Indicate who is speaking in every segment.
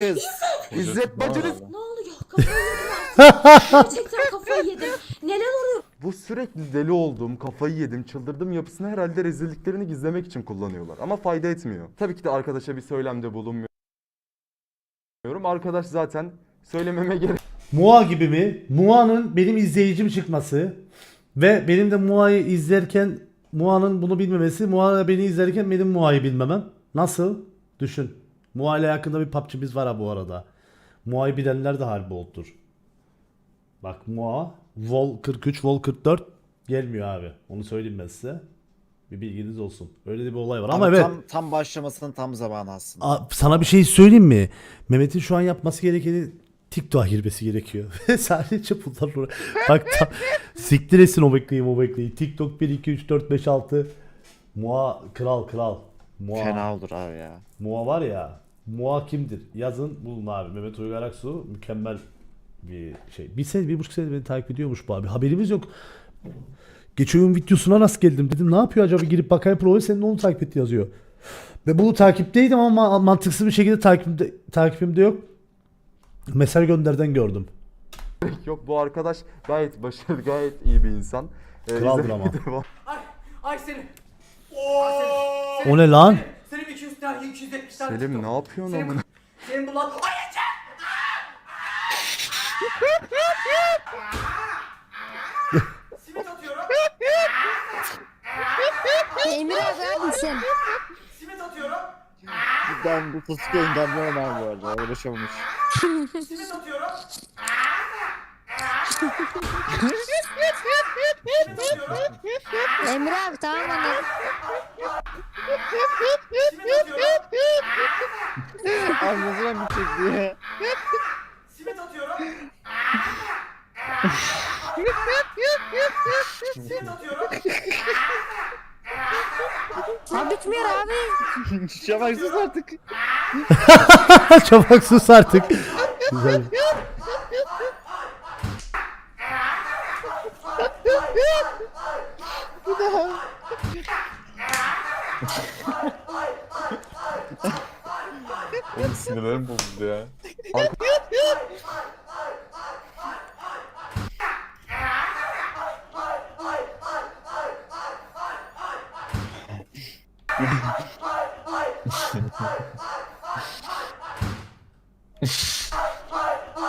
Speaker 1: kız.
Speaker 2: İzzet bacınız.
Speaker 3: Ne oluyor? Kafayı yedim artık. Gerçekten kafayı yedim. Neler oluyor?
Speaker 2: Bu sürekli deli olduğum, kafayı yedim, çıldırdım yapısını herhalde rezilliklerini gizlemek için kullanıyorlar. Ama fayda etmiyor. Tabii ki de arkadaşa bir söylemde bulunmuyorum. Arkadaş zaten söylememe gerek
Speaker 4: Mua gibi mi? Mua'nın benim izleyicim çıkması ve benim de Mua'yı izlerken Mua'nın bunu bilmemesi, Mua beni izlerken benim Mua'yı bilmemem. Nasıl? Düşün. Mua ile yakında bir PUBG'miz var ha bu arada. Mua'yı bilenler de harbi oldur. Bak Mua, Vol 43, Vol 44 gelmiyor abi. Onu söyleyeyim ben size. Bir bilginiz olsun. Öyle de bir olay var. Ama
Speaker 1: Ama
Speaker 4: evet.
Speaker 1: tam, tam başlamasının tam zamanı aslında.
Speaker 4: Aa, sana bir şey söyleyeyim mi? Mehmet'in şu an yapması gerekeni TikTok'a girmesi gerekiyor. Sadece bunlar uğra- Bak tam, siktir etsin o bekleyin o bekleyin. TikTok 1, 2, 3, 4, 5, 6. Mua kral kral. Mua,
Speaker 1: Fena olur abi ya.
Speaker 4: Mua var ya. Mua kimdir? Yazın bulun abi. Mehmet Uygar Aksu mükemmel bir şey. Bir sene, bir buçuk sene beni takip ediyormuş bu abi. Haberimiz yok. Geçen gün videosuna rast geldim. Dedim ne yapıyor acaba girip bakayım profil senin onu takip etti yazıyor. Ve bunu takipteydim ama ma- mantıksız bir şekilde takipimde, takipimde yok. Mesaj gönderden gördüm.
Speaker 2: yok. Bu arkadaş gayet başarılı, gayet iyi bir insan. Ee,
Speaker 4: Kraldır ama.
Speaker 2: devam.
Speaker 5: Ay, ay Selim.
Speaker 4: O ne lan?
Speaker 5: Selim 200 tane 270 tane.
Speaker 2: Selim ne yapıyorsun
Speaker 5: Selim,
Speaker 2: amına?
Speaker 5: Selim bu lan. Ay yeter. Simit atıyorum.
Speaker 6: Emir abi abisin.
Speaker 5: Simit atıyorum.
Speaker 1: Ben bu Sasuke engellemem abi bu arada. Uğraşamamış.
Speaker 5: Simit atıyorum. Simit atıyorum.
Speaker 6: Emir abi tamam anladım.
Speaker 5: Simit atıyorum.
Speaker 1: Abi ne zaman bitecek diye.
Speaker 5: Simit atıyorum. Simit atıyorum.
Speaker 6: Abi bitmiyor abi.
Speaker 1: Şafak sus artık.
Speaker 4: Çabuk sus artık. Güzel.
Speaker 7: Oğlum sinirlerim bozuldu ya.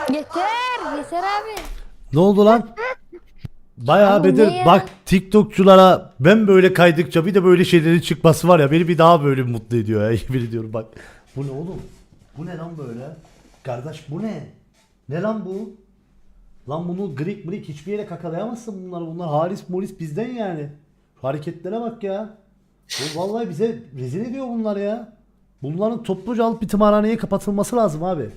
Speaker 6: Yeter yeter abi.
Speaker 4: Ne oldu lan? Bayağı
Speaker 6: Abi
Speaker 4: Bedir
Speaker 6: ne ya?
Speaker 4: bak TikTokçulara ben böyle kaydıkça bir de böyle şeylerin çıkması var ya beni bir daha böyle mutlu ediyor ya yemin ediyorum bak. Bu ne oğlum? Bu ne lan böyle? Kardeş bu ne? Ne lan bu? Lan bunu Greek Greek hiçbir yere kakalayamazsın bunlar. Bunlar Haris Moris bizden yani. Şu hareketlere bak ya. Bu vallahi bize rezil ediyor bunlar ya. Bunların topluca alıp bir tımarhaneye kapatılması lazım abi.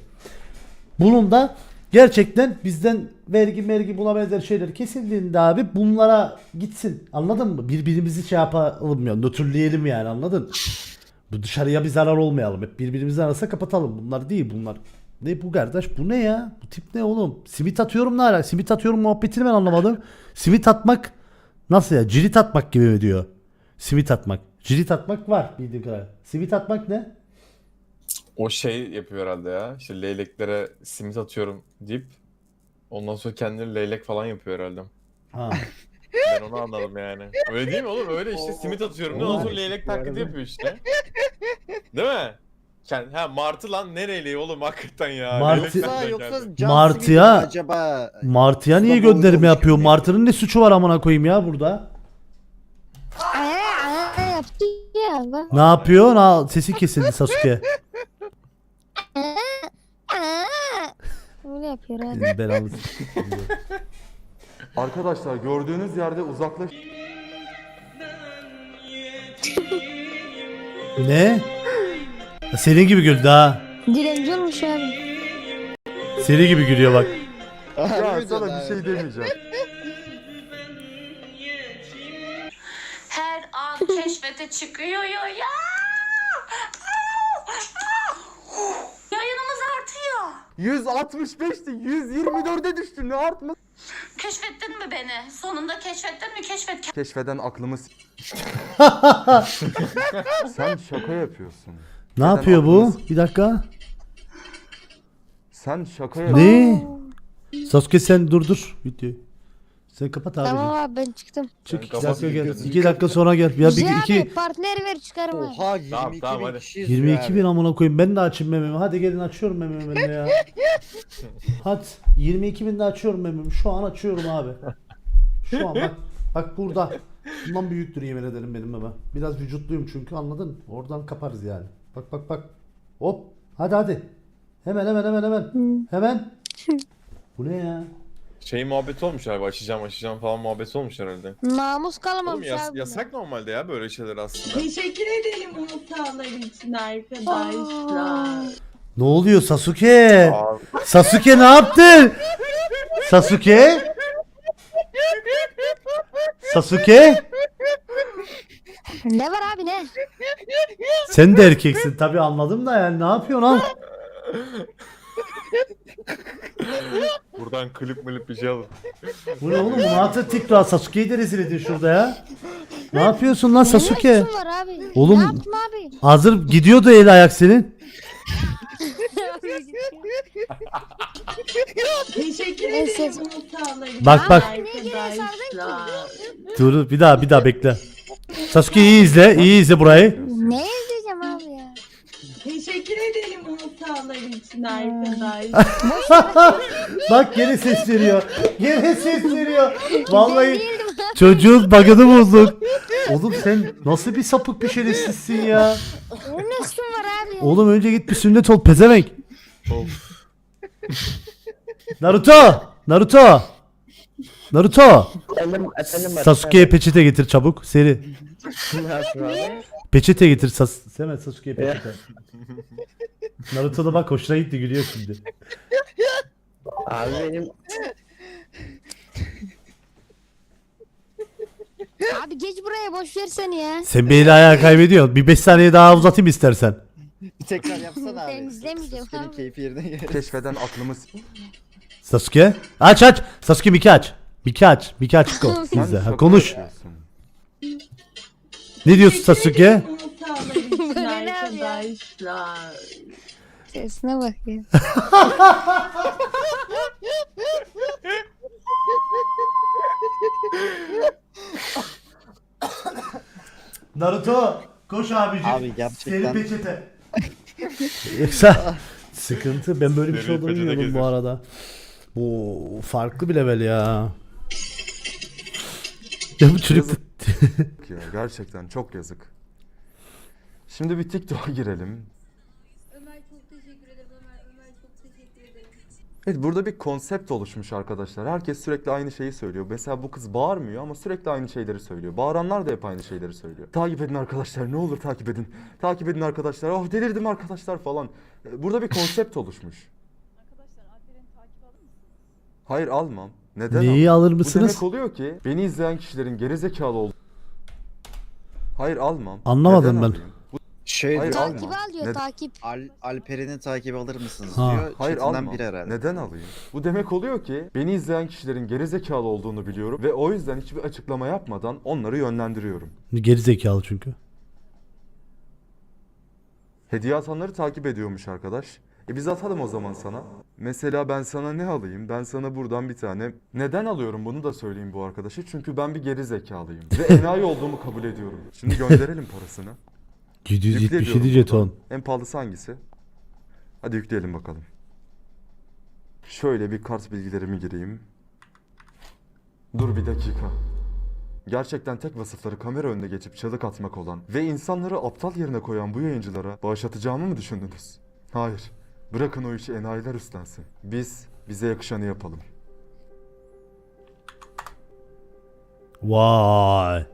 Speaker 4: Bunun da gerçekten bizden vergi mergi buna benzer şeyler kesildiğinde abi bunlara gitsin. Anladın mı? Birbirimizi şey yapalım ya nötrleyelim yani anladın? Bu dışarıya bir zarar olmayalım. Hep birbirimizin arasında kapatalım. Bunlar değil bunlar. Ne bu kardeş? Bu ne ya? Bu tip ne oğlum? Simit atıyorum ne ala? Simit atıyorum muhabbetini ben anlamadım. Simit atmak nasıl ya? Cirit atmak gibi mi diyor? Simit atmak. Cirit atmak var bildiğim kadar. Simit atmak ne?
Speaker 7: O şey yapıyor herhalde ya. İşte leyleklere simit atıyorum deyip ondan sonra kendini leylek falan yapıyor herhalde.
Speaker 4: Ha.
Speaker 7: Ben onu anladım yani. Öyle değil mi oğlum? Öyle işte simit atıyorum. Ne ondan sonra leylek taklidi yapıyor işte. Değil mi? Kend ha martı lan ne leyleği oğlum hakikaten ya.
Speaker 4: Martı-
Speaker 7: Leylek
Speaker 1: Yoksa
Speaker 7: nereden
Speaker 1: yoksa
Speaker 7: geldi?
Speaker 4: Martıya-
Speaker 1: acaba
Speaker 4: Martı'ya niye
Speaker 1: Aslında
Speaker 4: gönderme
Speaker 1: konuşuyor
Speaker 4: yapıyor?
Speaker 1: yani.
Speaker 4: Martı'nın ne suçu var amına koyayım ya burada?
Speaker 6: Aya aya yaptı ya bak.
Speaker 4: Ne yapıyor? Na sesi kesildi Sasuke.
Speaker 6: Yapıyor abi.
Speaker 4: Belanı.
Speaker 2: Arkadaşlar gördüğünüz yerde uzaklaş...
Speaker 4: ne? Senin gibi güldü ha.
Speaker 6: Dilenci olmuş abi.
Speaker 4: Seni gibi gülüyor bak.
Speaker 2: Ya sana bir şey demeyeceğim.
Speaker 3: Her an keşfete çıkıyor ya. Yayınımız artıyor.
Speaker 2: 165'ti 124'e düştü ne artma.
Speaker 3: Keşfettin mi beni? Sonunda keşfettin mi? Keşfet.
Speaker 2: Keşfeden aklımı s- Sen şaka yapıyorsun.
Speaker 4: Ne yapıyor bu? Bir dakika.
Speaker 2: Sen şaka
Speaker 4: Ne?
Speaker 2: yapıyorsun.
Speaker 4: Sasuke sen dur dur videoyu. Sen kapat abi.
Speaker 6: Tamam abi ben çıktım.
Speaker 4: Çık iki dakika gel. İki dakika sonra gel. Ya bir
Speaker 6: Güzel
Speaker 4: iki
Speaker 6: partner ver çıkarım abi.
Speaker 1: Oha 22
Speaker 7: Tamam, tamam,
Speaker 1: bin
Speaker 7: hadi.
Speaker 1: kişi izliyor
Speaker 4: 22 bin amına koyayım. Ben de açayım mememi. Hadi gelin açıyorum mememi ben de ya. Hadi 22 bin de açıyorum mememi. Şu an açıyorum abi. Şu an bak. Bak burada. Bundan büyüktür yemin ederim benim meme. Biraz vücutluyum çünkü anladın mı? Oradan kaparız yani. Bak bak bak. Hop. Hadi hadi. Hemen hemen hemen hemen. Hemen. Bu ne ya?
Speaker 7: Şey muhabbeti olmuş abi açacağım açacağım falan muhabbeti olmuş herhalde.
Speaker 6: Namus
Speaker 7: Oğlum yas-
Speaker 6: abi.
Speaker 7: yasak normalde ya böyle şeyler aslında.
Speaker 8: Teşekkür ederim hatalar için arkadaşlar.
Speaker 4: Ne oluyor Sasuke?
Speaker 7: Abi,
Speaker 4: Sasuke ne yaptın? Sasuke? Sasuke?
Speaker 6: Ne var abi ne?
Speaker 4: Sen de erkeksin tabi anladım da yani ne yapıyorsun lan?
Speaker 7: Buradan klip milip bir şey alın.
Speaker 4: Bu ne oğlum? Bunu atın TikTok'a Sasuke'yi de rezil edin şurada ya. Ne yapıyorsun lan
Speaker 6: Ne
Speaker 4: Sasuke?
Speaker 6: var abi?
Speaker 4: Oğlum-
Speaker 6: Ne yaptın abi?
Speaker 4: Hazır gidiyordu el ayak senin.
Speaker 8: Teşekkür ederim
Speaker 4: Bak, bak.
Speaker 8: arkadaşlar.
Speaker 4: Dur bir daha bir daha bekle. Sasuke iyi izle, iyi izle burayı.
Speaker 6: Ne
Speaker 8: hatalar için arkadaşlar.
Speaker 4: Bak gene ses veriyor. Gene ses veriyor. Vallahi çocuğun bug'ını bulduk. Oğlum sen nasıl bir sapık bir şerefsizsin ya.
Speaker 6: Ne lüksün var abi?
Speaker 4: Oğlum önce git bir sünnet ol pezevenk.
Speaker 7: Of.
Speaker 4: Naruto! Naruto! Naruto!
Speaker 1: Efendim, efendim,
Speaker 4: Sasuke'ye peçete getir çabuk. Seri. Peçete getir Sas Hemen Sasuke'ye peçete. Naruto da bak hoşuna gitti gülüyor şimdi.
Speaker 1: Abi benim
Speaker 6: Abi geç buraya boş ver seni ya.
Speaker 4: Sen beni ayağa kaybediyorsun. Bir 5 saniye daha uzatayım istersen.
Speaker 1: bir tekrar yapsana abi.
Speaker 6: Ben izlemeyeceğim
Speaker 1: Sasuke'nin
Speaker 6: abi.
Speaker 1: keyfi yerine gelir.
Speaker 2: Keşfeden aklımız...
Speaker 4: Sasuke. Aç aç. Sasuke Miki aç. Miki aç. Miki aç. Ko.
Speaker 2: Sen
Speaker 4: İzle. Ha,
Speaker 2: şaka
Speaker 4: konuş.
Speaker 2: yapıyorsun.
Speaker 4: Ne diyorsun Sasuke?
Speaker 6: Bu ne
Speaker 8: arkadaşlar.
Speaker 6: Sesine bak ya.
Speaker 4: Naruto. Koş abicim.
Speaker 1: Abi gerçekten-
Speaker 4: Seri peçete. Yoksa sıkıntı. Ben böyle bir şey olduğunu
Speaker 7: peçete
Speaker 4: bilmiyordum bu arada. Bu farklı bir level ya. Ya bu çocuk
Speaker 2: Yazık. ya gerçekten çok yazık. Şimdi bir TikTok'a girelim.
Speaker 3: Ömer çok teşekkür ederim Ömer. Ömer çok teşekkür ederim.
Speaker 2: Evet burada bir konsept oluşmuş arkadaşlar. Herkes sürekli aynı şeyi söylüyor. Mesela bu kız bağırmıyor ama sürekli aynı şeyleri söylüyor. Bağıranlar da hep aynı şeyleri söylüyor. Takip edin arkadaşlar ne olur takip edin. Takip edin arkadaşlar. Oh delirdim arkadaşlar falan. Ee, Burada bir konsept oluşmuş. Hayır almam. Neden
Speaker 4: Neyi
Speaker 2: almam?
Speaker 4: alır
Speaker 2: Bu
Speaker 4: mısınız?
Speaker 2: demek oluyor ki beni izleyen kişilerin gerizekalı olduğu... Hayır almam.
Speaker 4: Anlamadım
Speaker 2: Neden
Speaker 4: ben.
Speaker 2: alayım?
Speaker 1: Şey
Speaker 2: Hayır,
Speaker 1: diyor,
Speaker 2: alma.
Speaker 6: Takip al diyor
Speaker 2: Ne-
Speaker 6: takip.
Speaker 1: Al, Alperen'i takip alır mısınız
Speaker 4: Ha.
Speaker 1: diyor.
Speaker 2: Hayır
Speaker 1: Chatinden
Speaker 2: almam.
Speaker 1: biri herhalde.
Speaker 2: Neden alayım? Bu demek oluyor ki beni izleyen kişilerin gerizekalı olduğunu biliyorum ve o yüzden hiçbir açıklama yapmadan onları yönlendiriyorum.
Speaker 4: Geri zekalı çünkü.
Speaker 2: Hediye atanları takip ediyormuş arkadaş. E biz atalım o zaman sana. Mesela ben sana ne alayım? Ben sana buradan bir tane... Neden alıyorum bunu da söyleyeyim bu arkadaşı. Çünkü ben bir geri zekalıyım. Ve enayi olduğumu kabul ediyorum. Şimdi gönderelim parasını.
Speaker 4: 777
Speaker 2: Yükleniyorum
Speaker 4: jeton.
Speaker 2: buradan. En pahalısı hangisi? Hadi yükleyelim bakalım. Şöyle bir kart bilgilerimi gireyim. Dur bir dakika. Gerçekten tek vasıfları kamera önüne geçip çığlık atmak olan ve insanları aptal yerine koyan bu yayıncılara bağışlatacağımı mı düşündünüz? Hayır. Bırakın o işi enayiler üstlensin. Biz bize yakışanı yapalım.
Speaker 4: Vay.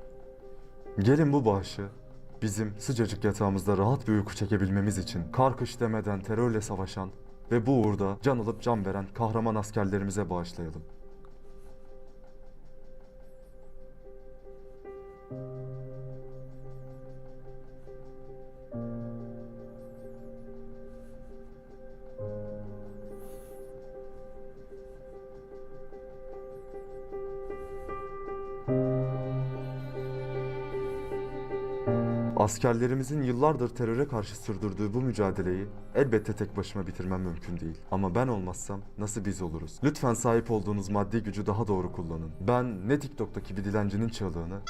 Speaker 2: Gelin bu bağışı bizim sıcacık yatağımızda rahat bir uyku çekebilmemiz için kar kış demeden terörle savaşan ve bu uğurda can alıp can veren kahraman askerlerimize bağışlayalım. Askerlerimizin yıllardır teröre karşı sürdürdüğü bu mücadeleyi elbette tek başıma bitirmem mümkün değil. Ama ben olmazsam nasıl biz oluruz? Lütfen sahip olduğunuz maddi gücü daha doğru kullanın. Ben ne TikTok'taki bir dilencinin çığlığını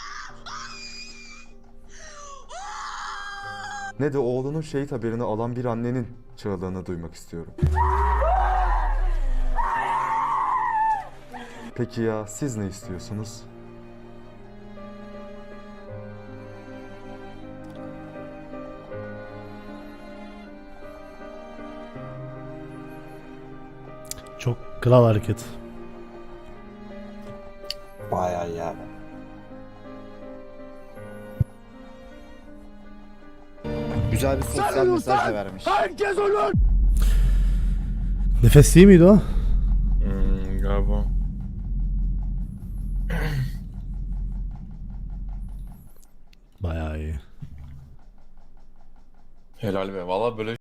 Speaker 2: ne de oğlunun şehit haberini alan bir annenin çığlığını duymak istiyorum. Peki ya siz ne istiyorsunuz?
Speaker 4: Kral hareket.
Speaker 9: Bayağı yani.
Speaker 1: Güzel bir sosyal mesaj da vermiş.
Speaker 4: Nefes değil miydi o?
Speaker 7: Hmm, galiba.
Speaker 4: Bayağı iyi.
Speaker 7: Helal be. Valla böyle